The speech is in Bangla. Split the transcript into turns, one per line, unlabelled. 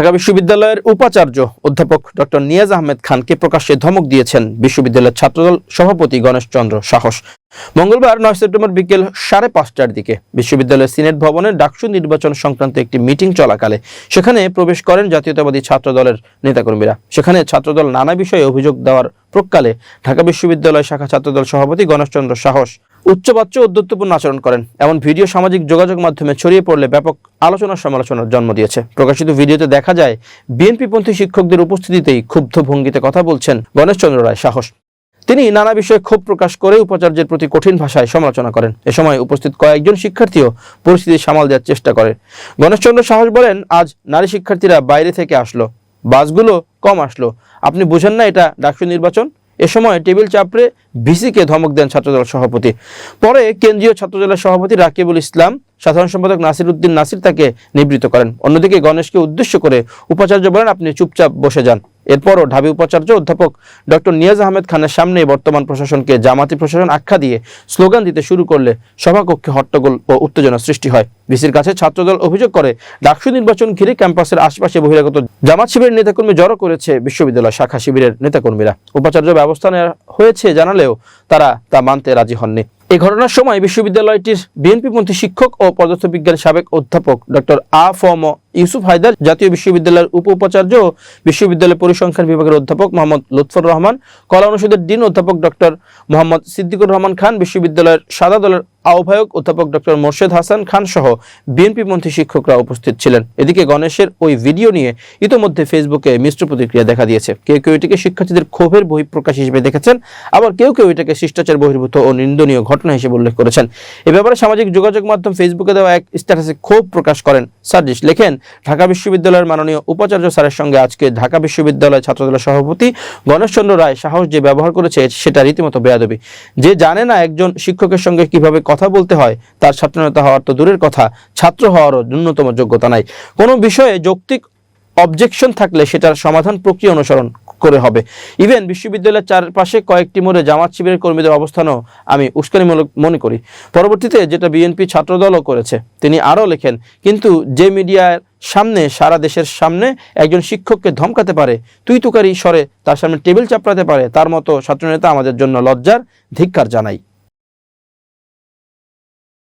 ঢাকা বিশ্ববিদ্যালয়ের উপাচার্য অধ্যাপক ডক্টর নিয়াজ আহমেদ খানকে প্রকাশ্যে ধমক দিয়েছেন বিশ্ববিদ্যালয়ের ছাত্রদল সভাপতি গণেশ চন্দ্র সাহস। মঙ্গলবার নয় সেপ্টেম্বর বিকেল সাড়ে পাঁচটার দিকে বিশ্ববিদ্যালয়ের সিনেট ভবনে ডাকসু নির্বাচন সংক্রান্ত একটি মিটিং চলাকালে সেখানে প্রবেশ করেন জাতীয়তাবাদী ছাত্রদলের নেতাকর্মীরা। সেখানে ছাত্রদল নানা বিষয়ে অভিযোগ দেওয়ার প্রকালে ঢাকা বিশ্ববিদ্যালয় শাখা ছাত্রদল সভাপতি গণেশচন্দ্র সাহস উচ্চবাচ্য উদ্যত্তপূর্ণ আচরণ করেন। এমন ভিডিও সামাজিক যোগাযোগ মাধ্যমে ছড়িয়ে পড়লে ব্যাপক আলোচনা সমালোচনার জন্ম দিয়েছে। প্রকাশিত ভিডিওতে দেখা যায় বিএনপিপন্থী শিক্ষকদের উপস্থিতিতেই ক্ষুব্ধ ভঙ্গিতে কথা বলছেন গণেশচন্দ্র রায় সাহস। তিনি নানা বিষয়ে ক্ষোভ প্রকাশ করে উপাচার্যের প্রতি কঠিন ভাষায় সমালোচনা করেন। এ সময় উপস্থিত কয়েকজন শিক্ষার্থীও পরিস্থিতি সামাল দেওয়ার চেষ্টা করে গণেশচন্দ্র সাহস বলেন, আজ নারী শিক্ষার্থীরা বাইরে থেকে আসলো। বাসগুলো কম আসলো। আপনি বুঝেন না এটা ডাকসু নির্বাচন? এ সময় টেবিল চাপড়ে ভিসিকে ধমক দেন ছাত্রদল সভাপতি। পরে কেন্দ্রীয় ছাত্রদলের সভাপতি রাকিবুল ইসলাম সাধারণ সম্পাদক নাসির উদ্দিন নাসির তাকে নিবৃত্ত করেন। অন্যদিকে গণেশকে উদ্দেশ্য করে উপাচার্য বলেন, আপনি চুপচাপ বসে যান। এরপরও ঢাবি উপাচার্য অধ্যাপক ডক্টর নিয়াজ আহমেদ খানের সামনে বর্তমান প্রশাসনকে জামাতি প্রশাসন আখ্যা দিয়ে স্লোগান দিতে শুরু করলে সভাকক্ষে হট্টগোল ও উত্তেজনা সৃষ্টি হয়। বিসির কাছে ছাত্রদল অভিযোগ করে, ডাকসু নির্বাচন ঘিরে ক্যাম্পাসের আশপাশে বহিরাগত জামাত শিবিরের নেতাকর্মী জড়ো করেছে বিশ্ববিদ্যালয় শাখা শিবিরের নেতাকর্মীরা। উপাচার্য ব্যবস্থা নেওয়া হয়েছে জানালেও তারা তা মানতে রাজি হননি। এ ঘটনার সময় বিশ্ববিদ্যালয়টির বিএনপিপন্থী শিক্ষক ও পদার্থ বিজ্ঞান সাবেক অধ্যাপক doctor A F M Yusuf Haider, জাতীয় বিশ্ববিদ্যালয়ের উপ উপাচার্য ও বিশ্ববিদ্যালয় পরিসংখ্যান বিভাগের অধ্যাপক মোহাম্মদ লুৎফর রহমান, কলা অনুষদের ডিন অধ্যাপক ডক্টর মোহাম্মদ সিদ্দিকুর রহমান খান, বিশ্ববিদ্যালয়ের সাদা দলের আহ্বায়ক অধ্যাপক ডক্টর মোর্শেদ হাসান খান সহ বিএনপিপন্থী শিক্ষকরা উপস্থিত ছিলেন। এদিকে গণেশের ওই ভিডিও নিয়ে ইতোমধ্যে ফেসবুকে মিশ্র প্রতিক্রিয়া দেখা দিয়েছে। কেউ কেউ এটিকে শিক্ষার্থীদের ক্ষোভের বহিঃপ্রকাশ হিসেবে দেখেছেন, আবার কেউ কেউ এটাকে শিষ্টাচার বহির্ভূত ও নিন্দনীয় ঘটনা হিসেবে উল্লেখ করেছেন। এ ব্যাপারে সামাজিক যোগাযোগ মাধ্যম ফেসবুকে দেওয়া এক স্ট্যাটাসে ক্ষোভ প্রকাশ করেন সার্জিস। লেখেন, ঢাকা বিশ্ববিদ্যালয়ের মাননীয় উপাচার্য স্যারের সঙ্গে আজকে ঢাকা বিশ্ববিদ্যালয় ছাত্রদলের সভাপতি গণেশচন্দ্র রায় সাহস যে ব্যবহার করেছে, সেটা রীতিমতো বেয়াদবি। যে জানে না একজন শিক্ষকের সঙ্গে কীভাবে কথা বলতে হয়, তার ছাত্রনেতা হওয়ার তো দূরের কথা। ছাত্র হওয়ারও ন্যূনতম যোগ্যতা নাই। কোনো বিষয়ে যৌক্তিক অবজেকশন থাকলে সেটার সমাধান প্রক্রিয়া অনুসরণ করে হবে। ইভেন বিশ্ববিদ্যালয়ের চারপাশে কয়েকটি মোড়ে জামাত শিবিরের কর্মীদের অবস্থানও আমি উস্কানিমূলক মনে করি। পরবর্তীতে যেটা বিএনপি ছাত্রদলও করেছে, তিনি আরও লেখেন, কিন্তু যে মিডিয়ার সামনে, সারা দেশের সামনে একজন শিক্ষককে ধমকাতে পারে তুই তুকারি স্বরে তার সামনে টেবিল চাপড়াতে পারে, তার মতো ছাত্রনেতা আমাদের জন্য লজ্জার ধিক্কার জানাই।